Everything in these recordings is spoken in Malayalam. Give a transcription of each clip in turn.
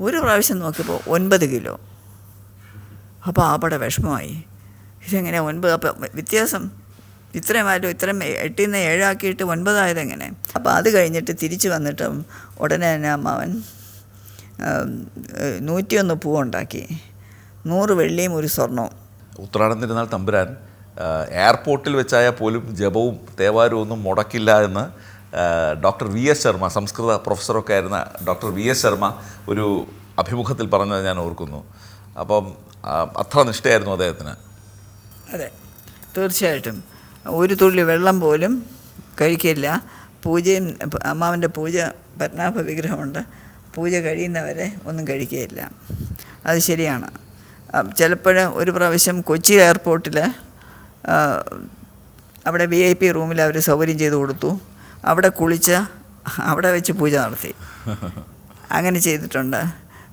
ഒരു പ്രാവശ്യം നോക്കിയപ്പോൾ ഒൻപത് കിലോ. അപ്പോൾ ആപ്പടെ വിഷമമായി. ഇതെങ്ങനെ ഒൻപത്? അപ്പം വ്യത്യാസം. ഇത്രയുമായാലും ഇത്രയും എട്ടിൽ നിന്ന് ഏഴാക്കിയിട്ട് ഒൻപതായത് എങ്ങനെ? അപ്പോൾ അത് കഴിഞ്ഞിട്ട് തിരിച്ച് വന്നിട്ട് ഉടനെ തന്നെ അമ്മാവൻ നൂറ്റിയൊന്ന് പൂവുണ്ടാക്കി നൂറ് വെള്ളിയും ഒരു സ്വർണവും. ഉത്രാടം തിരുനാൾ തമ്പുരാൻ എയർപോർട്ടിൽ വെച്ചായാൽ പോലും ജപവും തേവാരവും ഒന്നും മുടക്കില്ല എന്ന് ഡോക്ടർ വി എസ് ശർമ്മ സംസ്കൃത പ്രൊഫസറൊക്കെ ആയിരുന്ന ഡോക്ടർ വി എസ് ശർമ്മ ഒരു അഭിമുഖത്തിൽ പറഞ്ഞത് ഞാൻ ഓർക്കുന്നു. അപ്പം അത്ര നിഷ്ഠയായിരുന്നു അദ്ദേഹത്തിന്. അതെ തീർച്ചയായിട്ടും. ഒരു തുള്ളി വെള്ളം പോലും കഴിക്കില്ല. പൂജയും അമ്മാവന്റെ പൂജ പത്മനാഭ വിഗ്രഹമുണ്ട് പൂജ കഴിയുന്നവരെ ഒന്നും കഴിക്കുകയില്ല. അത് ശരിയാണ്. ചിലപ്പോൾ ഒരു പ്രാവശ്യം കൊച്ചി എയർപോർട്ടിൽ അവിടെ വി ഐ പി റൂമിൽ അവർ സൗകര്യം ചെയ്ത് കൊടുത്തു. അവിടെ കുളിച്ച് അവിടെ വെച്ച് പൂജ നടത്തി. അങ്ങനെ ചെയ്തിട്ടുണ്ട്.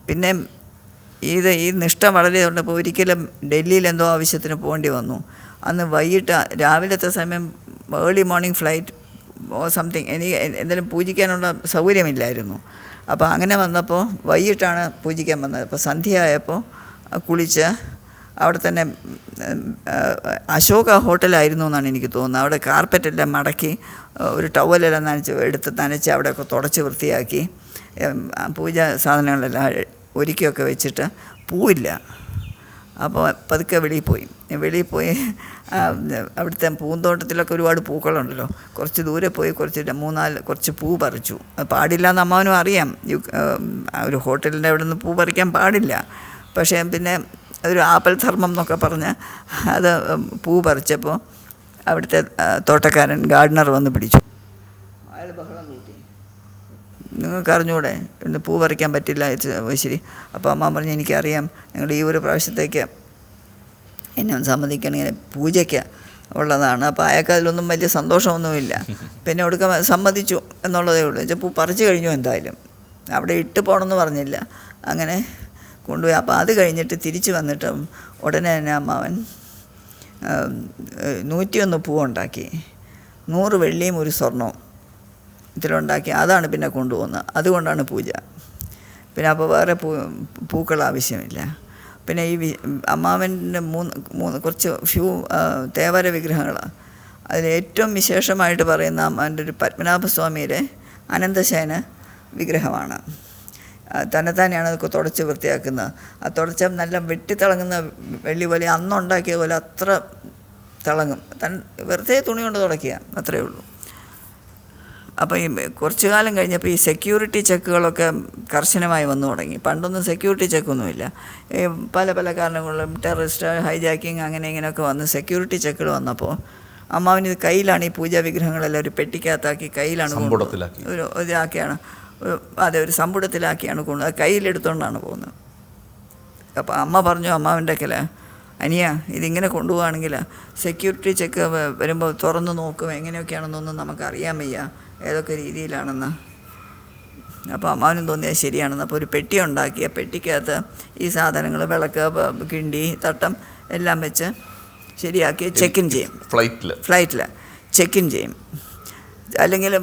പിന്നെ ഇത് ഈ നിഷ്ഠ വളരെ ഉണ്ട് ഇപ്പോൾ ഒരിക്കലും ഡൽഹിയിൽ എന്തോ ആവശ്യത്തിന് പോകേണ്ടി വന്നു. അന്ന് വൈകിട്ട് രാവിലത്തെ സമയം ഏർലി മോർണിംഗ് ഫ്ലൈറ്റ് സംതിങ് എനിക്ക് എന്തെങ്കിലും പൂജിക്കാനുള്ള സൗകര്യമില്ലായിരുന്നു. അപ്പോൾ അങ്ങനെ വന്നപ്പോൾ വൈകിട്ടാണ് പൂജിക്കാൻ വന്നത്. അപ്പോൾ സന്ധ്യയായപ്പോൾ കുളിച്ച് അവിടെ തന്നെ അശോക ഹോട്ടലായിരുന്നു എന്നാണ് എനിക്ക് തോന്നുന്നത്. അവിടെ കാർപ്പറ്റെല്ലാം മടക്കി ഒരു ടവലെല്ലാം നനച്ച് എടുത്ത് നനച്ച് അവിടെയൊക്കെ തുടച്ച് വൃത്തിയാക്കി. പൂജാ സാധനങ്ങളെല്ലാം ഒരുക്കിയൊക്കെ വെച്ചിട്ട് പൂവില്ല. അപ്പോൾ പതുക്കെ വെളിയിൽ പോയി. വെളിയിൽ പോയി അവിടുത്തെ പൂന്തോട്ടത്തിലൊക്കെ ഒരുപാട് പൂക്കളുണ്ടല്ലോ. കുറച്ച് ദൂരെ പോയി കുറച്ച് മൂന്നാൽ കുറച്ച് പൂ പറിച്ചു. പാടില്ല എന്ന് അമ്മാവനും അറിയാം. ഒരു ഹോട്ടലിന്റെ അവിടെ നിന്ന് പൂ പറിക്കാൻ പാടില്ല. പക്ഷേ പിന്നെ ഒരു ആപ്പൽ ധർമ്മം എന്നൊക്കെ പറഞ്ഞ് അത് പൂ പറിച്ചപ്പോൾ അവിടുത്തെ തോട്ടക്കാരൻ ഗാർഡനർ വന്ന് പിടിച്ചു. അയാൾ ബഹളം കൂട്ടി നിങ്ങൾക്ക് അറിഞ്ഞൂടെ? ഇന്ന് പൂ പറിക്കാൻ പറ്റില്ല ശരി. അപ്പോൾ അമ്മ പറഞ്ഞു എനിക്കറിയാം. നിങ്ങൾ ഈ ഒരു പ്രാവശ്യത്തേക്ക് എന്നെ ഒന്ന് സമ്മതിക്കണം. ഇങ്ങനെ പൂജയ്ക്ക് ഉള്ളതാണ്. അപ്പോൾ അയാൾക്ക് അതിലൊന്നും വലിയ സന്തോഷമൊന്നുമില്ല. പിന്നെ ഒടുക്കം സമ്മതിച്ചു എന്നുള്ളതേ ഉള്ളൂ. വെച്ചാൽ പൂ പറിച്ചു കഴിഞ്ഞു എന്തായാലും. അവിടെ ഇട്ട് പോകണമെന്ന് പറഞ്ഞില്ല. അങ്ങനെ കൊണ്ടുപോയി. അപ്പോൾ അത് കഴിഞ്ഞിട്ട് തിരിച്ചു വന്നിട്ട് ഉടനെ തന്നെ അമ്മാവൻ നൂറ്റിയൊന്ന് പൂവുണ്ടാക്കി നൂറ് വെള്ളിയും ഒരു സ്വർണവും ഇതിലുണ്ടാക്കി. അതാണ് പിന്നെ കൊണ്ടുപോകുന്നത്. അതുകൊണ്ടാണ് പൂജ. പിന്നെ അപ്പോൾ വേറെ പൂ പൂക്കൾ ആവശ്യമില്ല. പിന്നെ ഈ അമ്മാവന്റെ മൂന്ന് മൂന്ന് കുറച്ച് ഫ്യൂ തേവര വിഗ്രഹങ്ങളാണ് അതിൽ ഏറ്റവും വിശേഷമായിട്ട് പറയുന്ന അമ്മാവന്റെ ഒരു പത്മനാഭസ്വാമിയുടെ അനന്തശയന വിഗ്രഹമാണ്. തന്നെത്താനെയാണ് അതൊക്കെ തുടച്ച് വൃത്തിയാക്കുന്നത്. ആ തുടച്ച നല്ല വെട്ടിത്തിളങ്ങുന്ന വെള്ളി പോലെ അന്നുണ്ടാക്കിയ പോലെ അത്ര തിളങ്ങും. തൻ വെറുതെ തുണി കൊണ്ട് തുടയ്ക്കുക അത്രയേ ഉള്ളൂ. അപ്പോൾ ഈ കുറച്ചു കാലം കഴിഞ്ഞപ്പോൾ ഈ സെക്യൂരിറ്റി ചെക്കുകളൊക്കെ കർശനമായി വന്നു തുടങ്ങി. പണ്ടൊന്നും സെക്യൂരിറ്റി ചെക്കൊന്നുമില്ല ഈ പല പല കാരണങ്ങളിലും ടെററിസ്റ്റ് ഹൈജാക്കിങ് അങ്ങനെ ഇങ്ങനെയൊക്കെ വന്ന് സെക്യൂരിറ്റി ചെക്കുകൾ വന്നപ്പോൾ അമ്മാവിന് ഇത് കയ്യിലാണ് ഈ പൂജാ വിഗ്രഹങ്ങളെല്ലാം ഒരു പെട്ടിക്കകത്താക്കി കയ്യിലാണ്. ഒരു ഇതാക്കിയാണ്. അതെ ഒരു സമ്പുടത്തിലാക്കിയാണ് കൊണ്ട് കയ്യിലെടുത്തോണ്ടാണ് കയ്യിലെടുത്തുകൊണ്ടാണ് പോകുന്നത്. അപ്പോൾ അമ്മ പറഞ്ഞു അമ്മാവിന്റെ അക്കല അനിയ ഇതിങ്ങനെ കൊണ്ടുപോവുകയാണെങ്കിൽ സെക്യൂരിറ്റി ചെക്ക് വരുമ്പോൾ തുറന്ന് നോക്കും എങ്ങനെയൊക്കെയാണെന്നൊന്നും നമുക്കറിയാൻ വയ്യ. ഏതൊക്കെ രീതിയിലാണെന്ന്. അപ്പോൾ അമ്മാവനും തോന്നിയത് ശരിയാണെന്ന്. അപ്പോൾ ഒരു പെട്ടി ഉണ്ടാക്കി ആ പെട്ടിക്കകത്ത് ഈ സാധനങ്ങൾ വിളക്ക് കിണ്ടി തട്ടം എല്ലാം വെച്ച് ശരിയാക്കി ചെക്ക് ഇൻ ചെയ്യും. ഫ്ലൈറ്റിൽ ഫ്ലൈറ്റിൽ ചെക്ക് ഇൻ ചെയ്യും. അല്ലെങ്കിൽ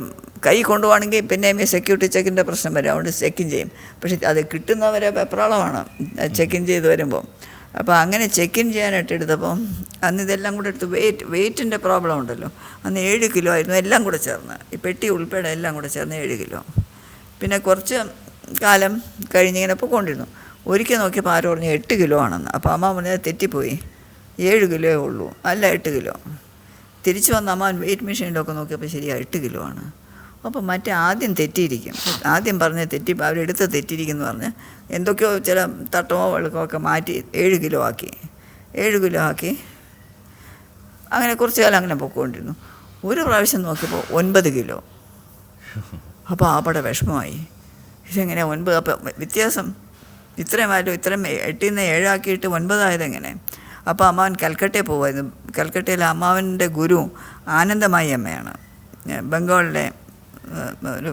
കൈ കൊണ്ടുപോകണമെങ്കിൽ പിന്നെയും ഈ സെക്യൂരിറ്റി ചെക്കിന്റെ പ്രശ്നം വരും. അതുകൊണ്ട് ചെക്കിങ് ചെയ്യും. പക്ഷേ അത് കിട്ടുന്നവരെ വെപ്രാളമാണ്. ചെക്കിൻ ചെയ്ത് വരുമ്പോൾ അപ്പോൾ അങ്ങനെ ചെക്കിൻ ചെയ്യാനായിട്ട് എടുത്തപ്പം അന്ന് ഇതെല്ലാം കൂടെ എടുത്ത് വെയിറ്റ് വെയിറ്റിന്റെ പ്രോബ്ലം ഉണ്ടല്ലോ. അന്ന് ഏഴ് കിലോ ആയിരുന്നു എല്ലാം കൂടെ ചേർന്ന്. ഈ പെട്ടി ഉൾപ്പെടെ എല്ലാം കൂടെ ചേർന്ന് ഏഴ് കിലോ പിന്നെ കുറച്ച് കാലം കഴിഞ്ഞിങ്ങനെ കൊണ്ടിരുന്നു ഒരിക്കൽ നോക്കിയപ്പോൾ ആരോ പറഞ്ഞു എട്ട് കിലോ ആണെന്ന്. അപ്പോൾ അമ്മ പറഞ്ഞത് തെറ്റിപ്പോയി. ഏഴ് കിലോയേ ഉള്ളൂ. അല്ല എട്ട് കിലോ തിരിച്ചു വന്ന അമ്മ വെയിറ്റ് മെഷീനിലൊക്കെ നോക്കിയപ്പോൾ ശരിയാ എട്ട് കിലോ ആണ്. അപ്പോൾ മറ്റേ ആദ്യം തെറ്റിയിരിക്കും. ആദ്യം പറഞ്ഞ് തെറ്റി അവരെടുത്ത് തെറ്റിയിരിക്കുന്നു പറഞ്ഞ് എന്തൊക്കെയോ ചില തട്ടമോ വെളുക്കമോ ഒക്കെ മാറ്റി ഏഴ് കിലോ ആക്കി. ഏഴ് കിലോ ആക്കി. അങ്ങനെ കുറച്ച് കാലം അങ്ങനെ പൊക്കോണ്ടിരുന്നു. ഒരു പ്രാവശ്യം നോക്കിയപ്പോൾ ഒൻപത് കിലോ. അപ്പോൾ ആപ്പടെ വിഷമമായി. ഇതെങ്ങനെ ഒൻപത്? അപ്പം വ്യത്യാസം. ഇത്രയും ആയാലും ഇത്രയും എട്ടിൽ നിന്ന് ഏഴാക്കിയിട്ട് ഒൻപതായതെങ്ങനെ അപ്പോൾ അമ്മാവൻ കൽക്കട്ടയിൽ പോകുമായിരുന്നു കൽക്കട്ടയിലെ അമ്മാവന്റെ ഗുരു ആനന്ദമായി അമ്മയാണ്. ബംഗാളിലെ ഒരു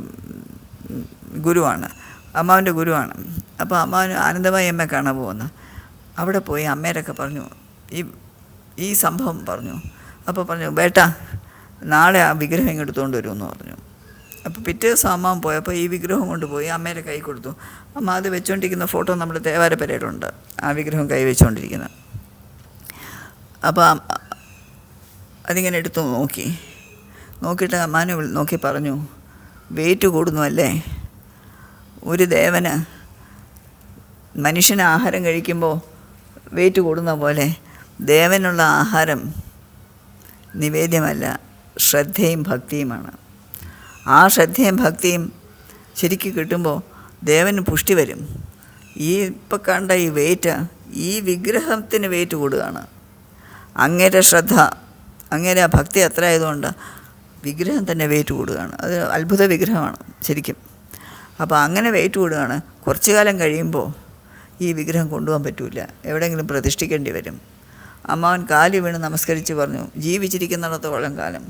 ഗുരുവാണ്. അമ്മാവന്റെ ഗുരുവാണ്. അപ്പോൾ അമ്മാവൻ ആനന്ദമായി അമ്മയെ കാണാൻ പോകുന്നത്? അവിടെ പോയി അമ്മേരൊക്കെ പറഞ്ഞു ഈ ഈ സംഭവം പറഞ്ഞു. അപ്പോൾ പറഞ്ഞു ബേട്ട നാളെ ആ വിഗ്രഹം ഇങ്ങ് എടുത്തുകൊണ്ട് വരുമെന്ന് പറഞ്ഞു. അപ്പോൾ പിറ്റേ ദിവസം അമ്മാവൻ പോയപ്പോൾ ഈ വിഗ്രഹം കൊണ്ടുപോയി അമ്മേരെ കൈ കൊടുത്തു. അമ്മ അത് വെച്ചുകൊണ്ടിരിക്കുന്ന ഫോട്ടോ നമ്മുടെ തേവാര പരേഡുണ്ട് ആ വിഗ്രഹം കൈ വെച്ചുകൊണ്ടിരിക്കുന്നത് അപ്പോൾ അതിങ്ങനെ എടുത്തു നോക്കി. നോക്കിയിട്ട് അമ്മാനെ നോക്കി പറഞ്ഞു വെയിറ്റ് കൂടുന്നു അല്ലേ ഒരു ദേവന് മനുഷ്യന് ആഹാരം കഴിക്കുമ്പോൾ വെയിറ്റ് കൂടുന്ന പോലെ ദേവനുള്ള ആഹാരം നിവേദ്യമല്ല ശ്രദ്ധയും ഭക്തിയുമാണ്. ആ ശ്രദ്ധയും ഭക്തിയും ശരിക്ക് കിട്ടുമ്പോൾ ദേവന് പുഷ്ടി വരും. ഈ ഇപ്പം കണ്ട ഈ വെയിറ്റ് ഈ വിഗ്രഹത്തിന് വെയിറ്റ് കൂടുകയാണ്. അങ്ങേരെ ശ്രദ്ധ അങ്ങേരെ ഭക്തി അത്ര ആയതുകൊണ്ട് വിഗ്രഹം തന്നെ വെയിറ്റ് കൂടുകയാണ്. അത് അത്ഭുത വിഗ്രഹമാണ് ശരിക്കും. അപ്പോൾ അങ്ങനെ വെയിറ്റ് കൂടുകയാണ്. കുറച്ചു കാലം കഴിയുമ്പോൾ ഈ വിഗ്രഹം കൊണ്ടുപോകാൻ പറ്റില്ല എവിടെയെങ്കിലും പ്രതിഷ്ഠിക്കേണ്ടി വരും. അമ്മാവൻ കാലി വീണ് നമസ്കരിച്ച് പറഞ്ഞു ജീവിച്ചിരിക്കുന്നിടത്തോളം കാലം.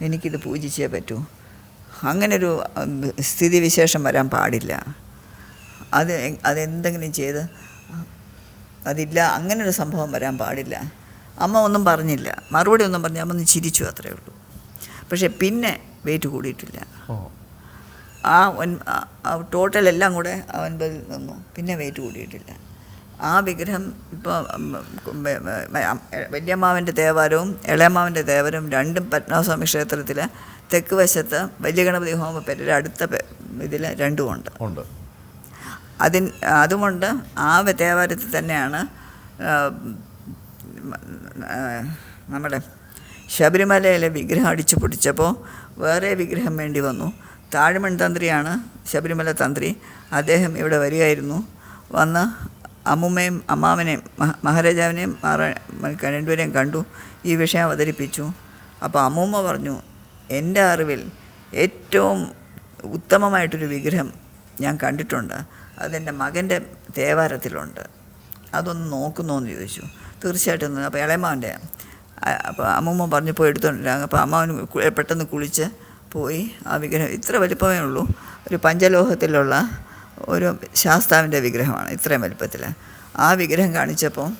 എനിക്കിത് പൂജിച്ചേ പറ്റൂ. അങ്ങനൊരു സ്ഥിതിവിശേഷം വരാൻ പാടില്ല. അത് അതെന്തെങ്കിലും ചെയ്ത് അതില്ല അങ്ങനൊരു സംഭവം വരാൻ പാടില്ല. അമ്മ ഒന്നും പറഞ്ഞില്ല. മറുപടി ഒന്നും പറഞ്ഞ അമ്മ ഒന്ന് ചിരിച്ചു അത്രേ ഉള്ളൂ. പക്ഷേ പിന്നെ വെയിറ്റ് കൂടിയിട്ടില്ല. ആ ടോട്ടൽ എല്ലാം കൂടെ ആ ഒൻപതിൽ നിന്നു. പിന്നെ വെയിറ്റ് കൂടിയിട്ടില്ല. ആ വിഗ്രഹം ഇപ്പോൾ വല്യമ്മാവന്റെ ദേവാലയവും ഇളയമ്മാവന്റെ ദേവരും രണ്ടും പത്മനാഭസ്വാമി ക്ഷേത്രത്തിൽ തെക്ക് വശത്ത് വലിയ ഗണപതി ഹോമ പേരുടെ അടുത്ത ഇതിൽ രണ്ടുമുണ്ട് ഉണ്ട്. അതിൻ അതുകൊണ്ട് ആ ദേവാലയത്തിൽ തന്നെയാണ് നമ്മുടെ ശബരിമലയിലെ വിഗ്രഹം അടിച്ചു പൊടിച്ചപ്പോൾ വേറെ വിഗ്രഹം വേണ്ടി വന്നു. താഴ്മൺ തന്ത്രിയാണ് ശബരിമല തന്ത്രി. അദ്ദേഹം ഇവിടെ വരികയായിരുന്നു. വന്ന് അമ്മുമ്മയും അമ്മാവനെയും മഹ- മഹാരാജാവിനെയും രണ്ടുപേരെയും കണ്ടു. ഈ വിഷയം അവതരിപ്പിച്ചു. അപ്പോൾ അമ്മൂമ്മ പറഞ്ഞു എന്റെ അറിവിൽ ഏറ്റവും ഉത്തമമായിട്ടൊരു വിഗ്രഹം ഞാൻ കണ്ടിട്ടുണ്ട്. അതെന്റെ മകന്റെ ദേവാരത്തിലുണ്ട് അതൊന്ന് നോക്കുന്നു എന്ന് ചോദിച്ചു. തീർച്ചയായിട്ടും അപ്പോൾ ഇളയമാവന്റെ അപ്പോൾ അമ്മമ്മ പറഞ്ഞു പോയി എടുത്തോണ്ടിരിക്കുക അപ്പോൾ അമ്മാവൻ കു- പെട്ടെന്ന് കുളിച്ച് പോയി. ആ വിഗ്രഹം ഇത്ര വലിപ്പമേ ഉള്ളൂ. ഒരു പഞ്ചലോഹത്തിലുള്ള ഒരു ശാസ്താവിന്റെ വിഗ്രഹമാണ് ഇത്രയും വലിപ്പത്തിൽ ആ വിഗ്രഹം കാണിച്ചപ്പോൾ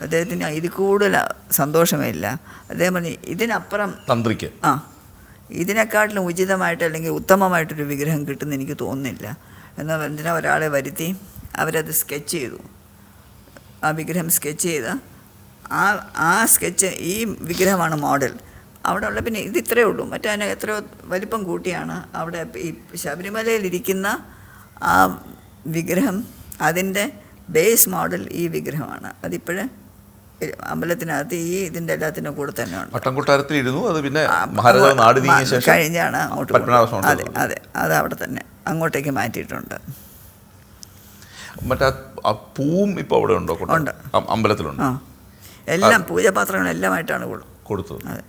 അദ്ദേഹത്തിന് ഇത് കൂടുതൽ സന്തോഷമേ ഇല്ല. അദ്ദേഹം പറഞ്ഞു ഇതിനപ്പുറം തന്ത്രിക്ക്. ആ ഇതിനെക്കാട്ടിലും ഉചിതമായിട്ട് അല്ലെങ്കിൽ ഉത്തമമായിട്ടൊരു വിഗ്രഹം കിട്ടുന്ന എനിക്ക് തോന്നുന്നില്ല. എന്നാൽ എന്തിനാ ഒരാളെ വരുത്തി അവരത് സ്കെച്ച് ചെയ്തു. ആ വിഗ്രഹം സ്കെച്ച് ചെയ്ത് ആ ആ സ്കെച്ച് ഈ വിഗ്രഹമാണ് മോഡൽ. അവിടെ ഉള്ള പിന്നെ ഇത് ഇത്രയേ ഉള്ളൂ. മറ്റേ എത്രയോ വലിപ്പം കൂട്ടിയാണ് അവിടെ ഈ ശബരിമലയിലിരിക്കുന്ന ആ വിഗ്രഹം. അതിന്റെ ബേസ് മോഡൽ ഈ വിഗ്രഹമാണ്. അതിപ്പോഴേ അമ്പലത്തിനകത്ത് ഈ ഇതിന്റെ എല്ലാത്തിന്റെ കൂടെ തന്നെയാണ് വട്ടംകൊട്ടാരത്തിൽ ഇരുന്നു അത് പിന്നെ കഴിഞ്ഞാണ് അങ്ങോട്ട് അതെ അതെ. അത് അവിടെ തന്നെ അങ്ങോട്ടേക്ക് മാറ്റിയിട്ടുണ്ട്. മറ്റേ ആ- പൂവും ഇപ്പോൾ അവിടെ ഉണ്ടോ? ഉണ്ട്. അമ്പലത്തിലുണ്ട്. ആ. എല്ലാം പൂജാപാത്രങ്ങളെല്ലാമായിട്ടാണ് കൊടു കൊടുത്തത്. അതെ.